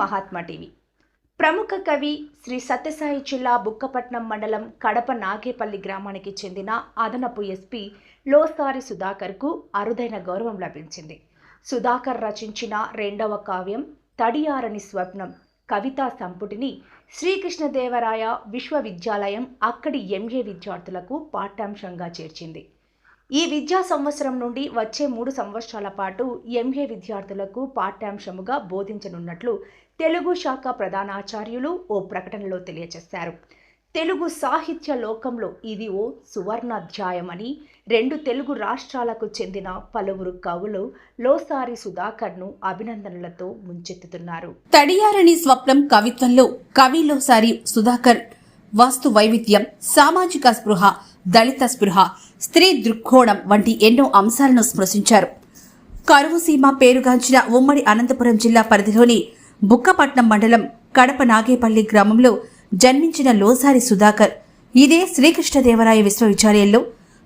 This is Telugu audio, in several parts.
మహాత్మా టీవీ. ప్రముఖ కవి శ్రీ సత్యసాయి జిల్లా బుక్కపట్నం మండలం కడప నాగేపల్లి గ్రామానికి చెందిన అదనపు ఎస్పీ లోసారి సుధాకర్కు అరుదైన గౌరవం లభించింది. సుధాకర్ రచించిన రెండవ కావ్యం తడియారని స్వప్నం కవితా సంపుటిని శ్రీకృష్ణదేవరాయ విశ్వవిద్యాలయం అక్కడి ఎంఏ విద్యార్థులకు పాఠ్యాంశంగా చేర్చింది. ఈ విద్యా సంవత్సరం నుండి వచ్చే మూడు సంవత్సరాల పాటు ఎంఏ విద్యార్థులకు పాఠ్యాంశముగా బోధించనున్నట్లు తెలుగు శాఖ ప్రధానాచార్యులు ఓ ప్రకటనలో తెలియజేశారు. తెలుగు సాహిత్య లోకంలో ఇది ఓ సువర్ణాధ్యాయమని రెండు తెలుగు రాష్ట్రాలకు చెందిన పలువురు కవులు లోసారి సుధాకర్ను అభినందనలతో ముంచెత్తుతున్నారు. తడియారని స్వప్నం కవిత్వంలో కవిలోసారి సుధాకర్ వాస్తు వైవిధ్యం సామాజిక స్పృహ దళిత స్పృహ స్త్రీ దృక్కోణం వంటి ఎన్నో అంశాలను స్పృశించారు. కరువు సీమ పేరుగాంచిన ఉమ్మడి అనంతపురం జిల్లా పరిధిలోని బుక్కపట్నం మండలం కడప నాగేపల్లి గ్రామంలో జన్మించిన లోసారి సుధాకర్. ఇదే శ్రీకృష్ణదేవరాయ విశ్వవిద్యాలయంలో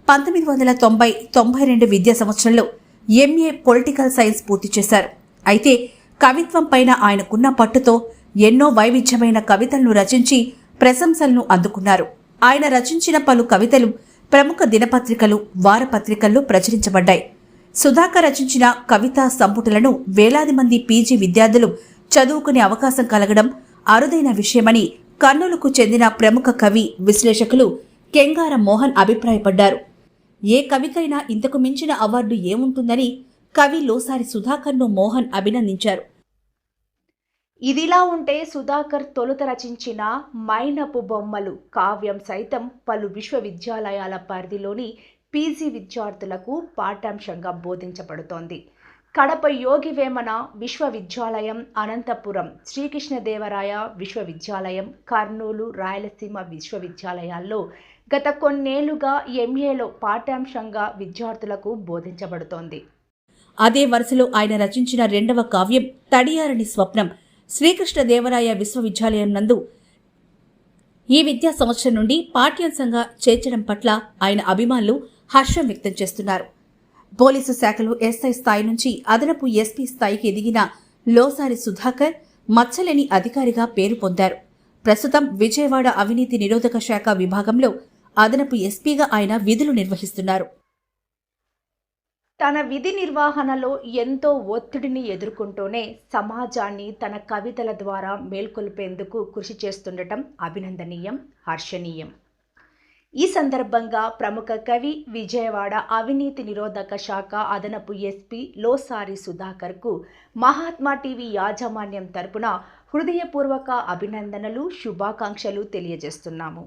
పంతొమ్మిది వందల తొంభై తొంభై రెండు విద్యా సంవత్సరంలో ఎంఏ పొలిటికల్ సైన్స్ పూర్తి చేశారు. అయితే కవిత్వం పైన ఆయనకున్న పట్టుతో ఎన్నో వైవిధ్యమైన కవితలను రచించి ప్రశంసలను అందుకున్నారు. ఆయన రచించిన పలు కవితలు ప్రముఖ దినపత్రికలు వారపత్రికల్లో ప్రచురించబడ్డాయి. సుధాకర్ రచించిన కవితా సంపుటలను వేలాది మంది పీజీ విద్యార్థులు చదువుకునే అవకాశం కలగడం అరుదైన విషయమని కర్నూలుకు చెందిన ప్రముఖ కవి విశ్లేషకులు కెంగార మోహన్ అభిప్రాయపడ్డారు. ఏ కవికైనా ఇంతకు మించిన అవార్డు ఏముంటుందని కవి లోసారి సుధాకర్ను మోహన్ అభినందించారు. ఇదిలా ఉంటే సుధాకర్ తొలుత రచించిన మైనపు బొమ్మలు కావ్యం సైతం పలు విశ్వవిద్యాలయాల పరిధిలోని పీజీ విద్యార్థులకు పాఠ్యాంశంగా బోధించబడుతోంది. కడప యోగి వేమన విశ్వవిద్యాలయం అనంతపురం శ్రీకృష్ణదేవరాయ విశ్వవిద్యాలయం కర్నూలు రాయలసీమ విశ్వవిద్యాలయాల్లో గత కొన్నేళ్ళుగా ఎంఏలో పాఠ్యాంశంగా విద్యార్థులకు బోధించబడుతోంది. అదే వరుసలో ఆయన రచించిన రెండవ కావ్యం తడియారని స్వప్నం శ్రీకృష్ణదేవరాయ విశ్వవిద్యాలయం నందు ఈ విద్యా సంవత్సరం నుండి పాఠ్యాంశంగా చేర్చడం పట్ల ఆయన అభిమానులు హర్షం వ్యక్తం చేస్తున్నారు. పోలీసు శాఖలో ఎస్ఐ స్థాయి నుంచి అదనపు ఎస్పీ స్థాయికి ఎదిగిన లోసారి సుధాకర్ మచ్చలేని అధికారిగా పేరు పొందారు. ప్రస్తుతం విజయవాడ అవినీతి నిరోధక శాఖ విభాగంలో అదనపు ఎస్పీగా ఆయన విధులు నిర్వహిస్తున్నారు. తన విధి నిర్వహణలో ఎంతో ఒత్తిడిని ఎదుర్కొంటూనే సమాజాన్ని తన కవితల ద్వారా మేల్కొల్పేందుకు కృషి చేస్తుండటం అభినందనీయం హర్షణీయం. ఈ సందర్భంగా ప్రముఖ కవి విజయవాడ అవినీతి నిరోధక శాఖ అదనపు ఎస్పీ లోసారి సుధాకర్కు మహాత్మా టీవీ యాజమాన్యం తరపున హృదయపూర్వక అభినందనలు శుభాకాంక్షలు తెలియజేస్తున్నాము.